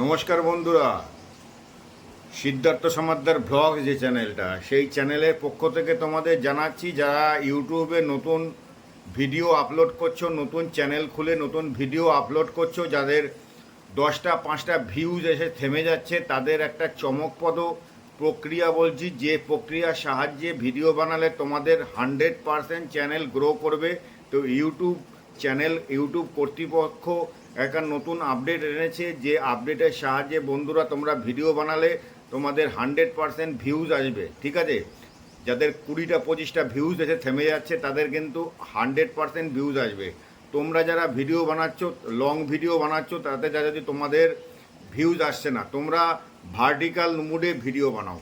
নমস্কার বন্ধুরা। সিদ্ধার্থ সমাদ্দার ব্লগ যে চ্যানেলটা, সেই চ্যানেলের পক্ষ থেকে তোমাদের জানাচ্ছি, যারা ইউটিউবে নতুন ভিডিও আপলোড করছ, নতুন চ্যানেল খুলে নতুন ভিডিও আপলোড করছ, যাদের দশটা, পাঁচটা ভিউজ এসে থেমে যাচ্ছে, তাদের একটা চমকপদ প্রক্রিয়া বলছি, যে প্রক্রিয়ার সাহায্যে ভিডিও বানালে তোমাদের হান্ড্রেড পারসেন্ট চ্যানেল গ্রো করবে। তো ইউটিউব চ্যানেল ইউটিউব কর্তৃপক্ষ একটা নতুন আপডেট এনেছে, যে আপডেটের সাহায্যে বন্ধুরা তোমরা ভিডিও বানালে তোমাদের হান্ড্রেড পারসেন্ট ভিউজ আসবে, ঠিক আছে? যাদের কুড়িটা, পঁচিশটা ভিউজ এসে থেমে যাচ্ছে, তাদের কিন্তু হান্ড্রেড পারসেন্ট ভিউজ আসবে। তোমরা যারা ভিডিও বানাচ্ছ, লং ভিডিও বানাচ্ছ, তাতে যা যদি তোমাদের ভিউজ আসছে না, তোমরা ভার্টিক্যাল মুডে ভিডিও বানাও।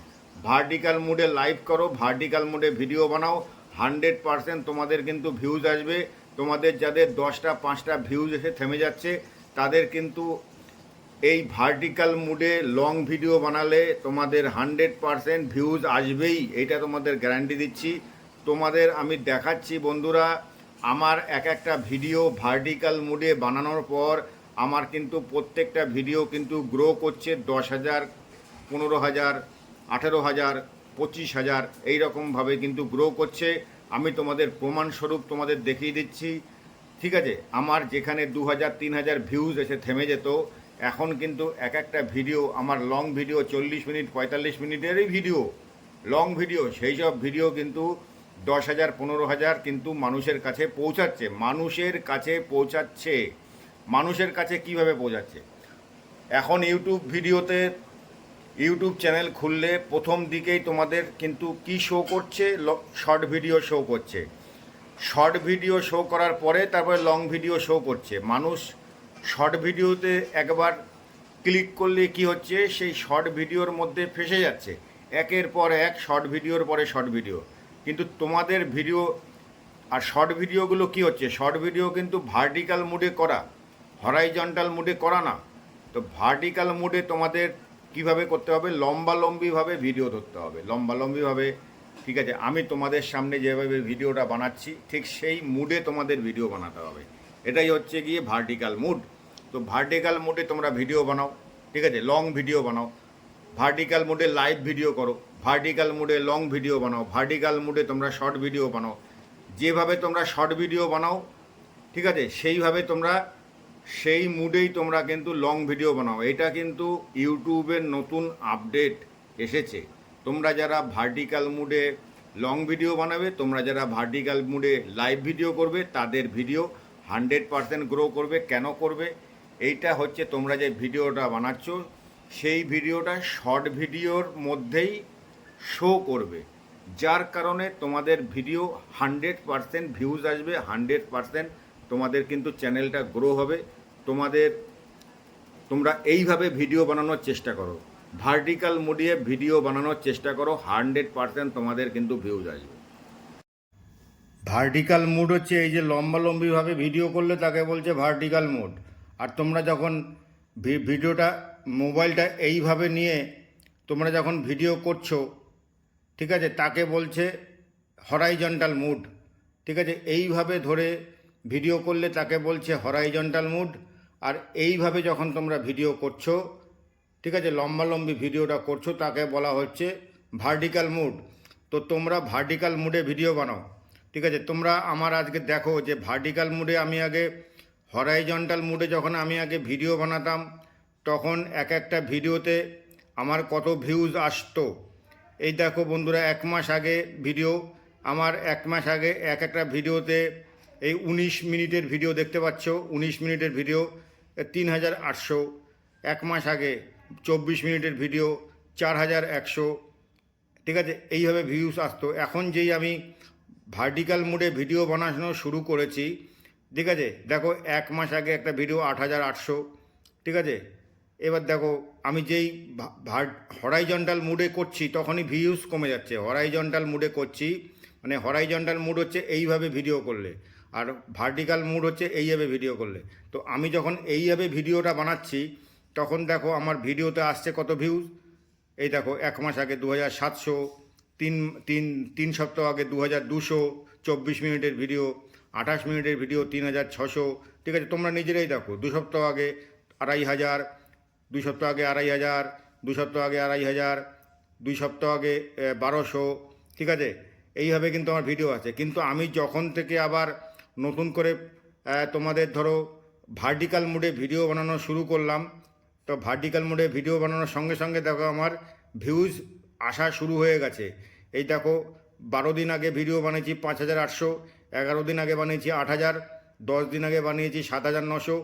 ভার্টিক্যাল মুডে লাইভ করো, ভার্টিক্যাল মুডে ভিডিও বানাও, হান্ড্রেড পারসেন্ট তোমাদের কিন্তু ভিউজ আসবে। তোমাদের যাদের দশটা, পাঁচটা ভিউজ এসে থেমে যাচ্ছে, তাদের কিন্তু এই ভার্টিক্যাল মুডে লং ভিডিও বানালে তোমাদের হান্ড্রেড পারসেন্ট ভিউজ আসবেই এটা তোমাদের গ্যারান্টি দিচ্ছি। তোমাদের আমি দেখাচ্ছি বন্ধুরা, আমার এক একটা ভিডিও ভার্টিক্যাল মুডে বানানোর পর আমার কিন্তু প্রত্যেকটা ভিডিও কিন্তু গ্রো করছে দশ হাজার, পনেরো হাজার, আঠেরো হাজার, পঁচিশ হাজার, এইরকমভাবে কিন্তু গ্রো করছে। আমি তোমাদের প্রমাণস্বরূপ তোমাদের দেখিয়ে দিচ্ছি। ঠিক আছে? আমার যেখানে দু হাজার তিন হাজার ভিউজ এসে থেমে যেত, এখন কিন্তু এক একটা ভিডিও আমার লং ভিডিও চল্লিশ মিনিট, পঁয়তাল্লিশ মিনিটেরই ভিডিও লং ভিডিও সেই সব ভিডিও কিন্তু দশ হাজার পনেরো হাজার কিন্তু মানুষের কাছে পৌঁছাচ্ছে। মানুষের কাছে পৌঁছাচ্ছে। মানুষের কাছে কীভাবে পৌঁছাচ্ছে? এখন ইউটিউব ভিডিওতে ইউটিউব চ্যানেল খুললে প্রথম দিকেই তোমাদের কিন্তু কি শো করছে? শর্ট ভিডিও শো করছে। শর্ট ভিডিও শো করার পরে তারপরে লং ভিডিও শো করছে। মানুষ শর্ট ভিডিওতে একবার ক্লিক করলে কি হচ্ছে? সেই শর্ট ভিডিওর মধ্যে ফেসে যাচ্ছে। একের পর এক শর্ট ভিডিওর পরে শর্ট ভিডিও কিন্তু তোমাদের ভিডিও আর শর্ট ভিডিওগুলো কি হচ্ছে? শর্ট ভিডিও কিন্তু ভার্টিক্যাল মুডে করা। হরাইজন্টাল মুডে করা না। তো ভার্টিক্যাল মুডে তোমাদের কীভাবে করতে হবে? লম্বালম্বিভাবে ভিডিও ধরতে হবে। লম্বালম্বিভাবে, ঠিক আছে, আমি তোমাদের সামনে যেভাবে ভিডিওটা বানাচ্ছি, ঠিক সেই মুডে তোমাদের ভিডিও বানাতে হবে। এটাই হচ্ছে গিয়ে ভার্টিক্যাল মুড তো ভার্টিক্যাল মুডে তোমরা ভিডিও বানাও, ঠিক আছে লং ভিডিও বানাও। ভার্টিক্যাল মুডে লাইভ ভিডিও করো ভার্টিক্যাল মুডে লং ভিডিও বানাও ভার্টিক্যাল মুডে তোমরা শর্ট ভিডিও বানাও। যেভাবে তোমরা শর্ট ভিডিও বানাও, ঠিক আছে, সেইভাবে তোমরা সেই মুডেই তোমরা কিন্তু লং ভিডিও বানাও। এটা কিন্তু ইউটিউবের নতুন আপডেট এসেছে। তোমরা যারা ভার্টিক্যাল মুডে লং ভিডিও বানাবে, তোমরা যারা ভার্টিক্যাল মুডে লাইভ ভিডিও করবে, তাদের ভিডিও হান্ড্রেড পারসেন্ট গ্রো করবে। কেন করবে? এইটা হচ্ছে তোমরা যে ভিডিওটা বানাচ্ছ, সেই ভিডিওটা শর্ট ভিডিওর মধ্যেই শো করবে। যার কারণে তোমাদের ভিডিও হান্ড্রেড পারসেন্ট ভিউজ আসবে হান্ড্রেড পারসেন্ট তোমাদের কিন্তু চ্যানেলটা গ্রো হবে। তোমাদের, তোমরা এইভাবে ভিডিও বানানোর চেষ্টা করো। ভার্টিক্যাল মোডিয়ে ভিডিও বানানোর চেষ্টা করো, হান্ড্রেড পারসেন্ট তোমাদের কিন্তু ভিউজ আসবে। ভার্টিক্যাল মুড হচ্ছে এই যে লম্বালম্বিভাবে ভিডিও করলে তাকে বলছে ভার্টিক্যাল মুড। আর তোমরা যখন ভিডিওটা, মোবাইলটা এইভাবে নিয়ে তোমরা যখন ভিডিও করছ, ঠিক আছে, তাকে বলছে হরাইজন্টাল মুড ঠিক আছে, এইভাবে ধরে ভিডিও করলে তাকে বলছে হরাইজন্টাল মুড আর এইভাবে যখন তোমরা ভিডিও করছ, ঠিক আছে লম্বালম্বি ভিডিওটা করছ, তাকে বলা হচ্ছে ভার্টিক্যাল মুড তো তোমরা ভার্টিক্যাল মুডে ভিডিও বানাও, ঠিক আছে? তোমরা আমার আজকে দেখো যে ভার্টিক্যাল মুডে আমি আগে হরাইজন্টাল মুডে যখন আমি আগে ভিডিও বানাতাম, তখন এক একটা ভিডিওতে আমার কত ভিউজ আসতো। এই দেখো বন্ধুরা, এক মাস আগে ভিডিও আমার এক মাস আগে এক একটা ভিডিওতে এই উনিশ মিনিটের ভিডিও দেখতে পাচ্ছ। উনিশ মিনিটের ভিডিও তিন হাজার আটশো। এক মাস আগে চব্বিশ মিনিটের ভিডিও, চার হাজার একশো। ঠিক আছে, এইভাবে ভিউস আসতো। এখন যেই আমি ভার্টিক্যাল মুডে ভিডিও বানানো শুরু করেছি, ঠিক আছে, দেখো এক মাস আগে একটা ভিডিও আট হাজার আটশো। ঠিক আছে, এবার দেখো আমি যেই হরাইজন্টাল মুডে করছি, তখনই ভিউস কমে যাচ্ছে। হরাইজন্টাল মুডে করছি মানে হরাইজন্টাল মুড হচ্ছে এইভাবে ভিডিও করলে। আর ভার্টিক্যাল মুড হচ্ছে এইভাবে ভিডিও করলে। তো আমি যখন এইভাবে ভিডিওটা বানাচ্ছি, তখন দেখো আমার ভিডিওতে আসছে কত ভিউজ এই দেখো, এক মাস আগে দু হাজার সাতশো, তিন তিন তিন সপ্তাহ আগে দু হাজার দুশো, চব্বিশ মিনিটের ভিডিও আঠাশ মিনিটের ভিডিও তিন হাজার ছশো। ঠিক আছে, তোমরা নিজেরাই দেখো, দু সপ্তাহ আগে আড়াই হাজার দুই সপ্তাহ আগে আড়াই হাজার দুই সপ্তাহ আগে আড়াই হাজার, দুই সপ্তাহ আগে বারোশো। ঠিক আছে, এইভাবে কিন্তু আমার ভিডিও আছে। কিন্তু আমি যখন থেকে আবার নতুন করে তোমাদের ধরো ভার্টিক্যাল মোডে ভিডিও বানানো শুরু করলাম। তো ভার্টিক্যাল মোডে ভিডিও বানানোর সঙ্গে সঙ্গে দেখো আমার ভিউজ আসা শুরু হয়ে গেছে। এই দেখো, বারো দিন আগে ভিডিও বানিয়েছি পাঁচ হাজার আটশো, এগারো দিন আগে বানিয়েছি আট হাজার, দশ দিন আগে বানিয়েছি সাত হাজার নশো,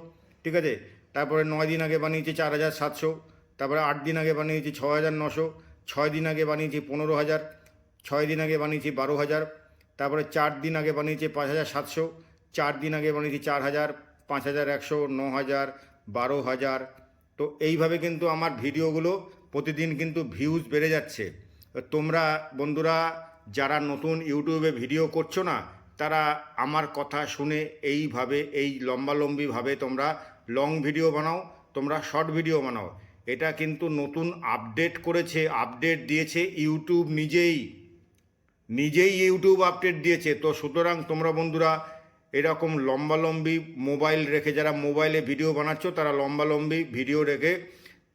ঠিক আছে? তারপরে নয় দিন আগে বানিয়েছি চার হাজার সাতশো, তারপরে আট দিন আগে বানিয়েছি ছ হাজার নশো, ছয় দিন আগে বানিয়েছি পনেরো হাজার, ছয় দিন আগে বানিয়েছি বারো হাজার তারপরে চার দিন আগে বানিয়েছে পাঁচ হাজার সাতশো, চার দিন আগে বানিয়েছি চার হাজার, পাঁচ হাজার একশো, ন হাজার, বারো হাজার। তো এইভাবে কিন্তু আমার ভিডিওগুলো প্রতিদিন কিন্তু ভিউজ বেড়ে যাচ্ছে। তোমরা বন্ধুরা, যারা নতুন ইউটিউবে ভিডিও করছ না, তারা আমার কথা শুনে এইভাবে, এই লম্বালম্বিভাবে তোমরা লং ভিডিও বানাও, তোমরা শর্ট ভিডিও বানাও। এটা কিন্তু নতুন আপডেট করেছে আপডেট দিয়েছে ইউটিউব নিজেই। নিজেই ইউটিউব আপডেট দিয়েছে। তো সুতরাং তোমরা বন্ধুরা, এরকম লম্বালম্বি মোবাইল রেখে যারা মোবাইলে ভিডিও বানাচ্ছ, তারা লম্বালম্বি ভিডিও রেখে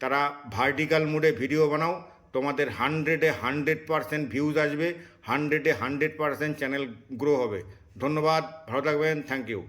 তারা ভার্টিক্যাল মোডে ভিডিও বানাও। তোমাদের হান্ড্রেডে হান্ড্রেড পারসেন্ট ভিউজ আসবে হান্ড্রেডে হান্ড্রেড পারসেন্ট চ্যানেল গ্রো হবে। ধন্যবাদ, ভালো থাকবেন থ্যাংক ইউ